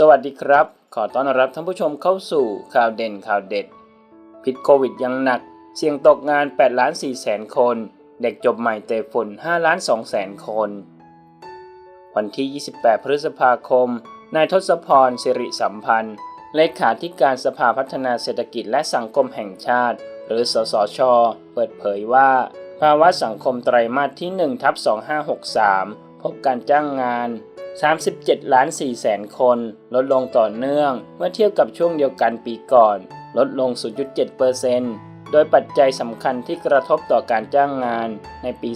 สวัสดีครับ ขอต้อนรับท่านผู้ชมเข้าสู่ข่าวเด่นข่าวเด็ด พิษโควิดยังหนัก เสี่ยงตกงาน8ล้าน4แสนคน เด็กจบใหม่เตะฝุ่น5ล้าน2แสนคน วันที่ 28 พฤษภาคม นายทศพรสิริสัมพันธ์ เลขาธิการสภาพัฒนาเศรษฐกิจและสังคมแห่งชาติ หรือสสช เปิดเผยว่า ภาวะสังคมไตรมาสที่1ทับ2563 พบการจ้างงาน 37 ล้าน4แสนคน ลดลงต่อเนื่อง เมื่อเทียบกับช่วงเดียวกันปีก่อน ลดลง 0.7%โดยปัจจัยสำคัญที่กระทบต่อการจ้างงานในปี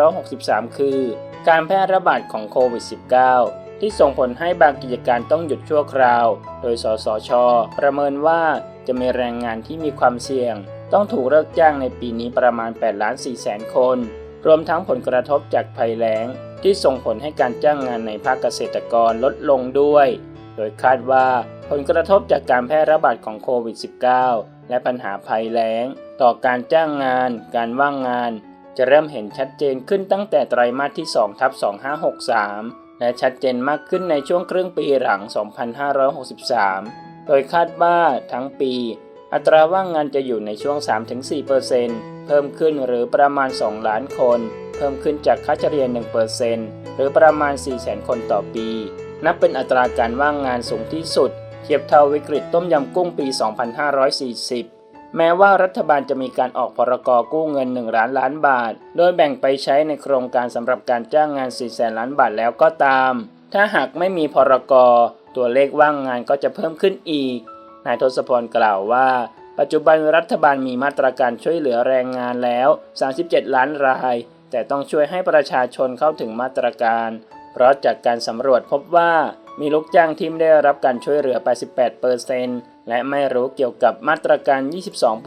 2563 คือ การแพร่ระบาดของโควิด -19 ที่ส่งผลให้บางกิจการต้องหยุดชั่วคราว โดยสสช ประเมินว่าจะมีแรงงานที่มีความเสี่ยง ต้องถูกเลิกจ้างในปีนี้ประมาณ8ล้าน4แสนคน รวมทั้งผลกระทบจากภัยแล้ง ที่ส่งผลให้การจ้างงานในภาคเกษตรกรลดลงด้วย โดยคาดว่าผลกระทบจากการแพร่ระบาดของโควิด -19 และปัญหาภัยแล้ง ต่อการจ้างงาน การว่างงาน จะเริ่มเห็นชัดเจนขึ้นตั้งแต่ไตรมาสที่2ทับ2563 และชัดเจนมากขึ้นในช่วงครึ่งปีหลัง 2563 โดยคาดว่าทั้งปี อัตราว่างงานจะอยู่ในช่วง 3-4%เพิ่มขึ้นหรือประมาณ 2 ล้านคน เพิ่มขึ้นจากค่าเฉลี่ย 1%หรือประมาณ 400,000 คนต่อปี นับเป็นอัตราการว่างงานสูงที่สุด เทียบเท่าวิกฤตต้มยำกุ้งปี 2540 แม้ว่ารัฐบาลจะมีการออกพรกกู้เงิน 1 ล้านล้านบาท โดยแบ่งไปใช้ในโครงการสำหรับการจ้างงาน4แสนล้านบาทแล้วก็ตาม ถ้าหากไม่มีพรกตัวเลขว่างงานก็จะเพิ่มขึ้นอีก นายทศพรกล่าวว่าปัจจุบันรัฐบาลมีมาตรการช่วยเหลือแรงงานแล้ว 37 ล้านราย แต่ต้องช่วยให้ประชาชนเข้าถึงมาตรการ เพราะจากการสำรวจพบว่ามีลูกจ้างที่ไม่ได้รับการช่วยเหลือ 88%และไม่รู้เกี่ยวกับมาตรการ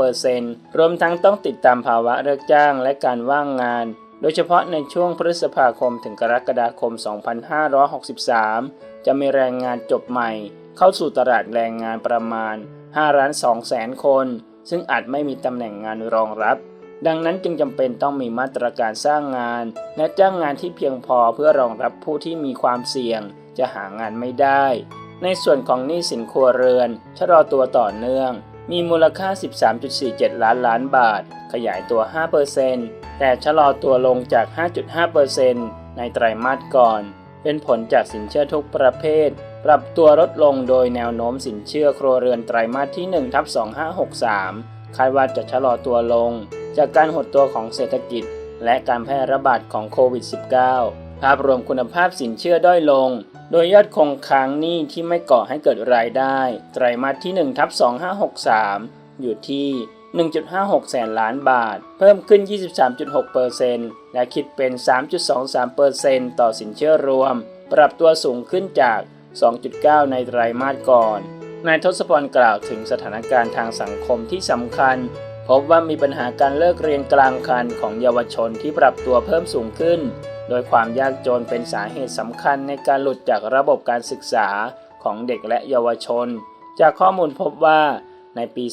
22%รวมทั้งต้องติดตามภาวะเลิกจ้างและการว่างงาน โดยเฉพาะในช่วงพฤษภาคมถึงกรกฎาคม 2563 จะมีแรงงานจบใหม่ เข้าสู่ตลาดแรงงานประมาณ5ล้าน2แสนคน ซึ่งอาจไม่มีตำแหน่งงานรองรับ ดังนั้นจึงจำเป็นต้องมีมาตรการสร้างงาน และจ้างงานที่เพียงพอเพื่อรองรับผู้ที่มีความเสี่ยง จะหางานไม่ได้ ในส่วนของหนี้สินครัวเรือนชะลอตัวต่อเนื่อง มีมูลค่า 13.47 ล้านล้านบาท ขยายตัว 5%แต่ชะลอตัวลงจาก 5.5%ในไตรมาสก่อน เป็นผลจากสินเชื่อทุกประเภท ปรับตัวลดลงโดยแนวโน้มสินเชื่อครัวเรือนไตรมาสที่1ทับ2563 คาดว่าจะชะลอตัวลง จากการหดตัวของเศรษฐกิจ และการแพร่ระบาดของโควิด -19 ภาพรวมคุณภาพสินเชื่อด้อยลง โดยยอดคงค้างหนี้ที่ไม่ก่อให้เกิดรายได้ ไตรมาสที่1ทับ2563 อยู่ที่ 1.56 แสนล้านบาท เพิ่มขึ้น 23.6%และคิดเป็น 3.23%ต่อสินเชื่อรวม ปรับตัวสูงขึ้นจาก 2.9 ในไตรมาสก่อนนายทศพรกล่าวถึงสถานการณ์ทางสังคมที่สำคัญ พบว่ามีปัญหาการเลิกเรียนกลางคันของเยาวชนที่ปรับตัวเพิ่มสูงขึ้น โดยความยากจนเป็นสาเหตุสำคัญในการหลุดจากระบบการศึกษาของเด็กและเยาวชน จากข้อมูลพบว่าในปี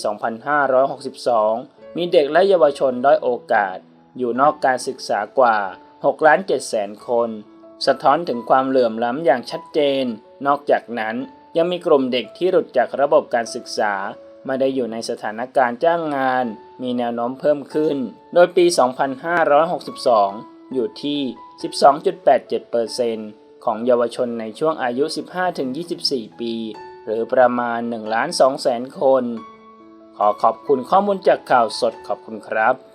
2562 มีเด็กและเยาวชนด้อยโอกาส อยู่นอกการศึกษากว่า 6 ล้าน7แสนคน สะท้อนถึงความเหลื่อมล้ำอย่างชัดเจน นอกจากนั้นยังมีกลุ่มเด็กที่หลุดจากระบบการศึกษา ไม่ได้อยู่ในสถานการณ์จ้างงาน มีแนวโน้มเพิ่มขึ้น โดยปี 2562 อยู่ที่ 12.87%ของเยาวชนในช่วงอายุ 15-24 ปี หรือประมาณ1ล้าน2แสนคน ขอขอบคุณข้อมูลจากข่าวสดขอบคุณครับ